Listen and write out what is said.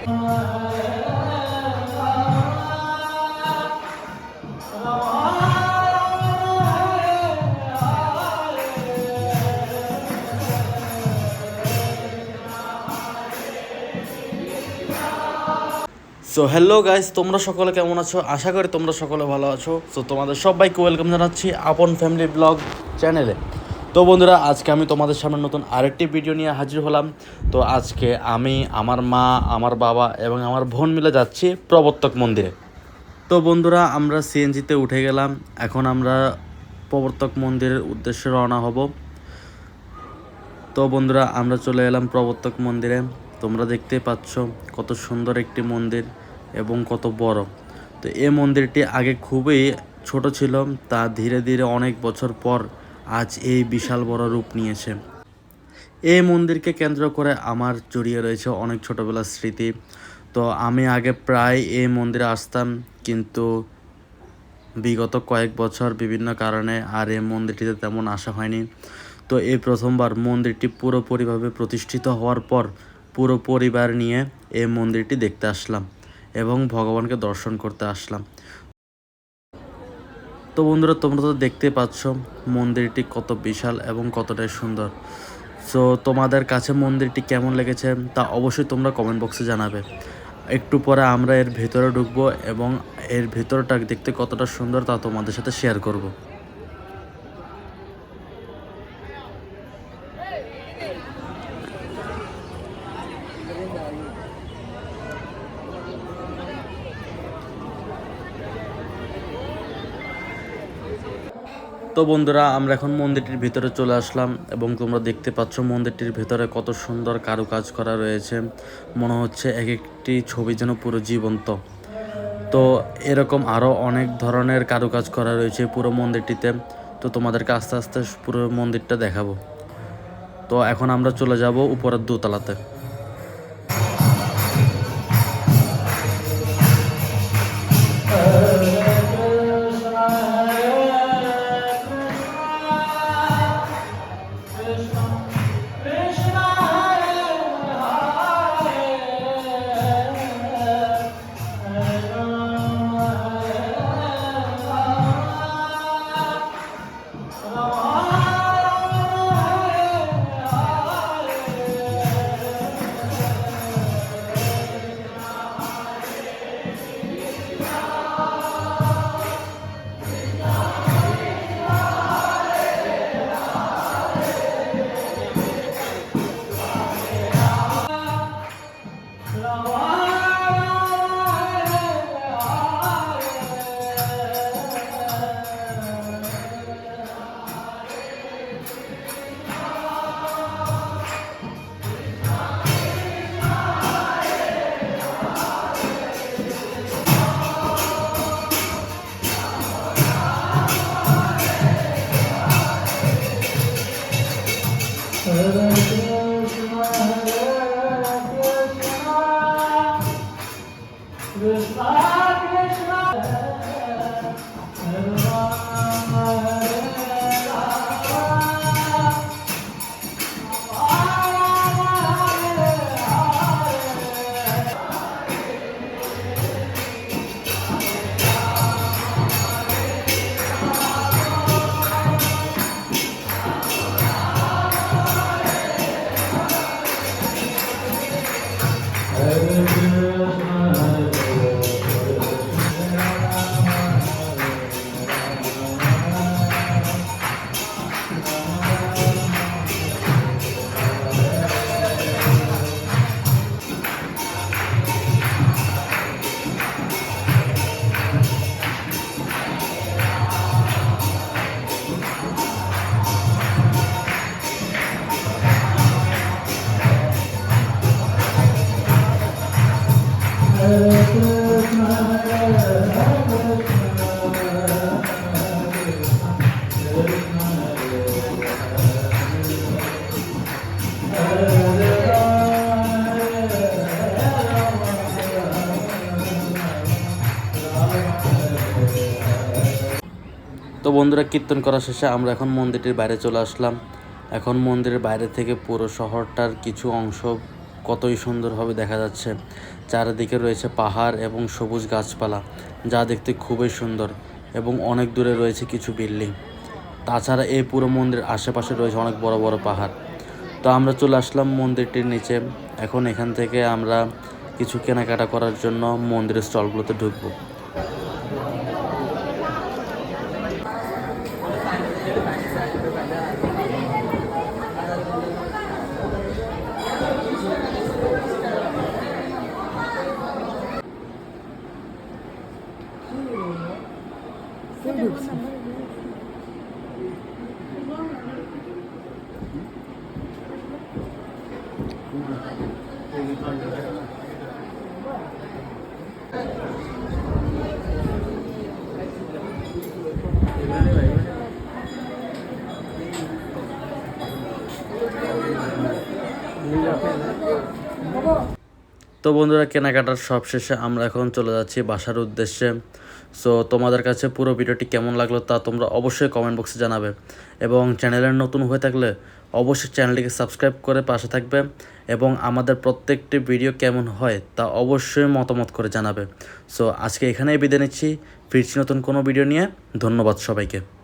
So hello guys তোমরা সকলে কেমন আছো? আশা করি তোমরা সকলে ভালো আছো। সো তোমাদের সবাইকে ওয়েলকাম জানাচ্ছি আপন ফ্যামিলি ব্লগ চ্যানেলে তো বন্ধুরা, আজকে আমি তোমাদের সামনে নতুন আরেকটি ভিডিও নিয়ে হাজির হলাম। তো আজকে আমি আমার মা, আমার বাবা এবং আমার বোন মিলে যাচ্ছি প্রবর্তক মন্দিরে। তো বন্ধুরা, আমরা সিএনজিতে উঠে গেলাম। এখন আমরা প্রবর্তক মন্দিরের উদ্দেশ্যে রওনা হব। তো বন্ধুরা, আমরা চলে এলাম প্রবর্তক মন্দিরে। তোমরা দেখতে পাচ্ছ কত সুন্দর একটি মন্দির এবং কত বড়। তো এই মন্দিরটি আগে খুবই ছোট ছিল, তা ধীরে ধীরে অনেক বছর পর আজ এই বিশাল বড় রূপ নিয়েছে। এই মন্দিরকে কেন্দ্র করে আমার জড়িয়ে রয়েছে অনেক ছোটবেলার স্মৃতি। তো আমি আগে প্রায় এই মন্দিরে আসতাম, কিন্তু বিগত কয়েক বছর বিভিন্ন কারণে আর এই মন্দিরটিতে তেমন আসা হয়নি। তো এই প্রথমবার মন্দিরটি পুরোপুরিভাবে প্রতিষ্ঠিত হওয়ার পর পুরো পরিবার নিয়ে এই মন্দিরটি দেখতে আসলাম এবং ভগবানকে দর্শন করতে আসলাম। তো বন্ধুরা, তোমরা তো দেখতে পাচ্ছ মন্দিরটি কত বিশাল এবং কতটাই সুন্দর। সো তোমাদের কাছে মন্দিরটি কেমন লেগেছে তা অবশ্যই তোমরা কমেন্ট বক্সে জানাবে। একটু পরে আমরা এর ভেতরে ঢুকবো এবং এর ভেতরটা দেখতে কতটা সুন্দর তা তোমাদের সাথে শেয়ার করব। তো বন্ধুরা, আমরা এখন মন্দিরটির ভিতরে চলে আসলাম এবং তোমরা দেখতে পাচ্ছ মন্দিরটির ভিতরে কত সুন্দর কারুকাজ করা রয়েছে। মনে হচ্ছে এক একটি ছবি যেন পুরো জীবন্ত। তো এরকম আরও অনেক ধরনের কারুকাজ করা রয়েছে পুরো মন্দিরটিতে। তো তোমাদেরকে আস্তে আস্তে পুরো মন্দিরটা দেখাবো। তো এখন আমরা চলে যাব উপরের দোতলাতে। তো বন্ধুরা, কীর্তন করা শেষে আমরা এখন মন্দিরটির বাইরে চলে আসলাম। এখন মন্দিরের বাইরে থেকে পুরো শহরটার কিছু অংশ কতই সুন্দরভাবে দেখা যাচ্ছে। চারিদিকে রয়েছে পাহাড় এবং সবুজ গাছপালা, যা দেখতে খুবই সুন্দর এবং অনেক দূরে রয়েছে কিছু বিল্ডিং। তাছাড়া এই পুরো মন্দির আশেপাশে রয়েছে অনেক বড় বড় পাহাড়। তো আমরা চলে আসলাম মন্দিরটির নিচে। এখন এখান থেকে আমরা কিছু কেনাকাটা করার জন্য মন্দিরের স্টলগুলোতে ঢুকবো। তো বন্ধুরা কেনাকাটার সব শেষে আমরা এখন চলে যাচ্ছি বাসার উদ্দেশ্যে। সো তোমাদের কাছে পুরো ভিডিওটি কেমন লাগল তা তোমরা অবশ্যই কমেন্ট বক্সে জানাবে। এবং চ্যানেলের নতুন হয়ে থাকলে অবশ্যই চ্যানেলটিকে সাবস্ক্রাইব করে পাশে থাকবে এবং আমাদের প্রত্যেকটি ভিডিও কেমন হয় তা অবশ্যই মতামত করে জানাবে। সো আজকে এখানেই বিদায় নিচ্ছি। ফিরছি নতুন কোনো ভিডিও নিয়ে। ধন্যবাদ সবাইকে।